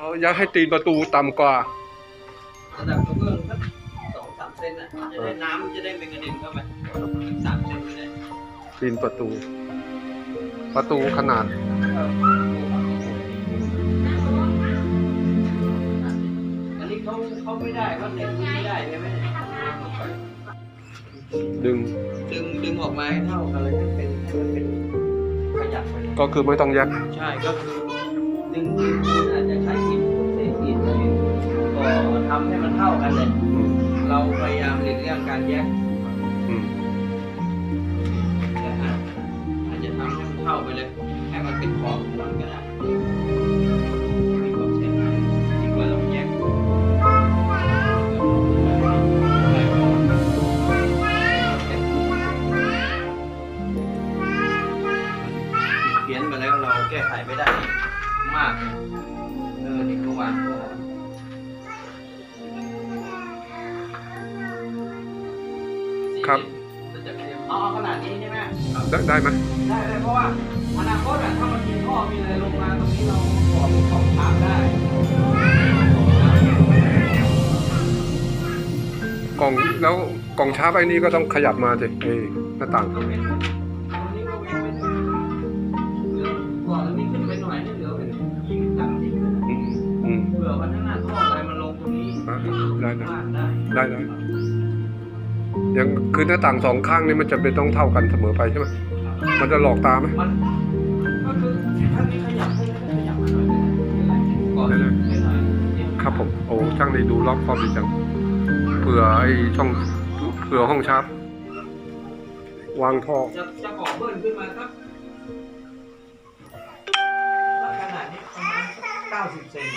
เอาอยากให้ตีนประตูต่ำกว่าระดับกระเบื้องสักสองสามเซนอะจะได้น้ำจะได้เป็นกระเด็นเข้าไปสักสามเซนก็ได้ตีนประตู ประตูขนาดอันนี้เขาเขาไม่ได้เขาเน็ตไม่ได้ใช่ไหมดึงดึงดึงออกมาให้เท่ากันเลยให้เป็นให้มันเป็นขยับไปเลยก็คือไม่ต้องแยกใช่ก็คือดึงดินปูนอาจจะ ให้มันเท่ากันเลย เราพยายามหลีกเลี่ยงการแยก ครับอ๋อขนาดนี้ใช่ไหมได้ได้ไหมได้เลยเพราะว่าอนาคตอะถ้ามันมีท่อมีอะไรลงมาตรงนี้เราขอมีของทางได้กล่องแล้วกล่องชาร์ปไอ้นี่ก็ต้องขยับมาสิไอ้หน้าต่าง ตรงนี้ก็เว้นไว้หน่อยเหลือก่อนอันนี้ขึ้นไปหน่อยให้เหลือเป็นยิงต่ำนิดนึงอืมอืมเผื่อวันข้างหน้าท่ออะไรมันลงตรงนี้อะได้นะพลาดได้ได้ ได้ยังคือหน้าต่างสองข้างนี่มันจะเป็นต้องเท่ากันเสมอไปใช่ไหมมันจะหลอกตาไหมมันก็คือถ้ามีขยับขยับมาหน่อยได้ก่อนนิดหน่อยครับผมโอ้ช่างได้ดูรอบครอบดีจังเผื่อไอ้ช่องเผื่อห้องชาร์ปวางท่อจะจะก่อเบิ้ลขึ้นมาสักสักขนาดนี้ประมาณเก้าสิบเซน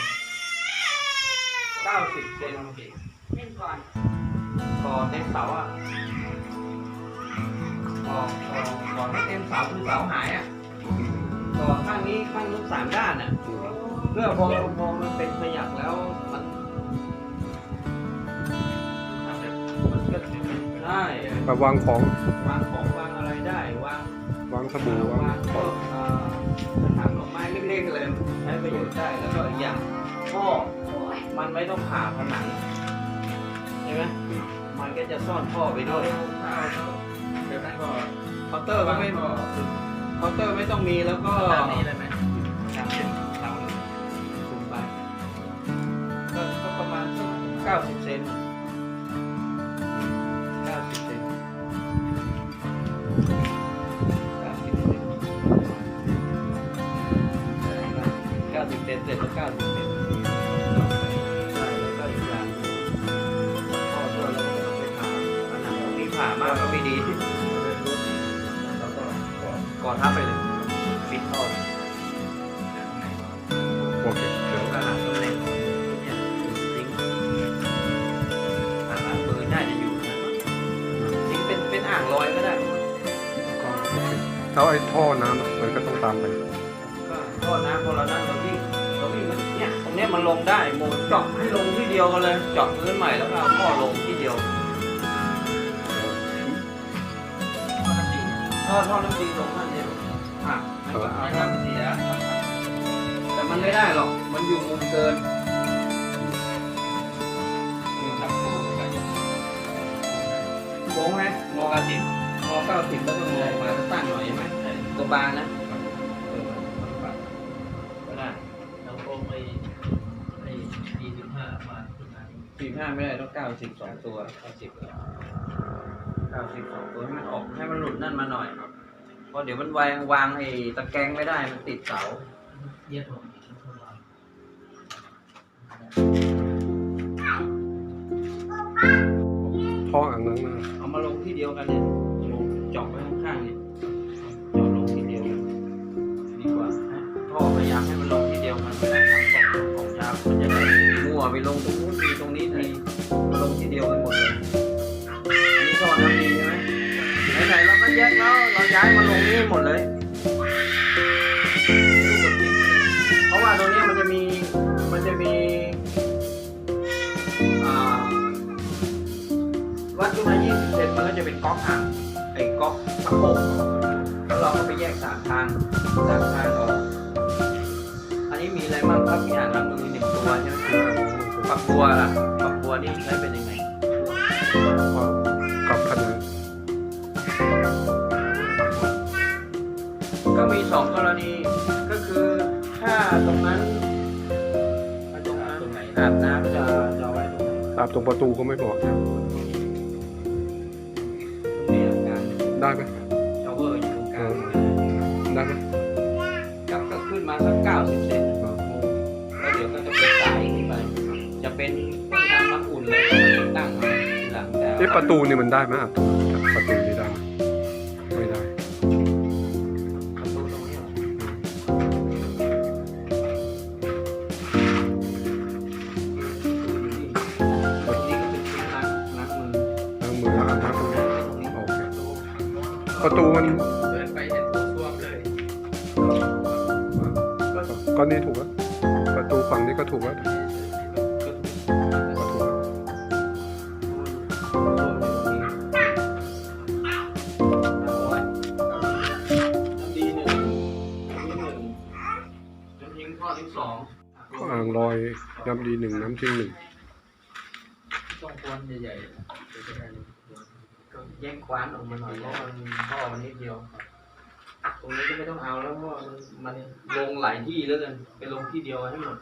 เก้าสิบเซนเล่นก่อน ก่อเต็มเสาอะก่อก่อก่อให้เต็มเสาคือเสาหายอะก่อข้างนี้ข้างนู้นสามด้านอะ เพื่อพอพอมันเป็นขยักแล้วมันมันก็ได้แบบวางของวางของวางอะไรได้วางวางสบู่วางวางพวกเอ่อกระถางดอกไม้เล็กๆเลยใช้ประโยชน์ได้แล้วก็อีกอย่างท่อมันไม่ต้องผ่าผนังใช่ไหม มันก็จะซ่อนท่อไปด้วยเดี๋ยวนั้นก็เคาน์เตอร์ก็ไม่เคาน์เตอร์ไม่ต้องมีแล้วก็นี้เลยไหมสามสิบสามสูงไปก็ก็ประมาณสักเก้าสิบเซนเก้าสิบเซน มากก็ไม่ดีก่อนทับไปเลยปิดท่อโอเคเดี๋ยวก็หาตำแหน่งเนี่ยทิ้งอ่างปืนน่าจะอยู่นะทิ้งเป็นเป็นอ่างลอยก็ได้ก็แล้วไอ้ท่อน้ำอะมันก็ต้องตามไปก็ท่อน้ำพอเรานั่งเราวิ่งเราวิ่งมันเนี่ยตรงเนี้ยมันลงได้โมเจาะให้ลงที่เดียวกันเลยเจาะพื้นใหม่แล้วก็เอาท่อลงที่เดียว ท่อท่อน้ำดีลงนั่นเองอะมันก็เอาน้ำเสีย แต่มันไม่ได้หรอก มันอยู่มุมเกินโค้งไหมงอเก้าสิบงอเก้าสิบแล้วก็งอมาตั้งหน่อยใช่ไหมตัวบางนะก็ได้เราคงไปไปยี่สิบห้ามาสี่ห้าไม่ได้ต้องเก้าสิบสองตัวเก้าสิบ ก้าสิบสองตัวให้มันออกให้มันหลุดนั่นมาหน่อยเพราะเดี๋ยวมันวางวางไอ้ตะแกรงไม่ได้มันติดเสาเยียบผมเข้ามาท่ออ่างล้างหน้าเอามาลงที่เดียวกันเนี่ยลงเจาะไว้ข้างๆเนี่ยเจาะลงที่เดียวกันดีกว่าฮะท่อพยายามให้มันลงที่เดียวกันเวลาทำกล่องของชาร์ปมันจะได้มั่วไปลงตรงนู้นทีตรงนี้ทีมาลงที่เดียวกันหมดเลย ย้ายมาลงนี่หมดเลย เพราะว่าตรงนี้มันจะมี มันจะมีวัดขึ้นมา20เซนมันก็จะเป็นก๊อกอ่างไอ้ก๊อกตะโพกแล้วเราก็ไปแยกสามทางสามทางออก อันนี้มีอะไรบ้างครับมีอ่างล้างมือหนึ่งตัวใช่ไหมครับปักบัวล่ะปักบัวนี่ใช้ คือถ้าตรงนั้นตรงนั้นตรงไหนอาบน้ำจะจะเอาไว้ตรงไหนอาบตรงประตูก็ไม่บอกนะตรงนี้อาการได้ไหมชาวเวอร์อยู่ตรงกลางได้ไหมกับก็ขึ้นมาสักเก้าสิบเซนอ่าแล้วเดี๋ยวก็จะเป็นสายขึ้นไป จะเป็นต้องทำน้ำอุ่นเลยก็มาตั้งเอาทีหลังแต่เอ๊ะประตูนี่มันได้ไหมอาบตรงปร ก็นี่ถูกแล้วประตูฝั่งนี้ก็ถูกแล้วก็ถูกแล้วอ่างลอยน้ำดีหนึ่งน้ำทิ้งหนึ่งต้องควนใหญ่ๆจะได้แยกคว้านออกมาหน่อยเพราะมันท่อมันนิดเดียว ตรงนี้ก็ไม่ต้องเอาแล้วเพราะว่ามันมันลงหลายที่แล้วกันไปลงที่เดียวให้หมด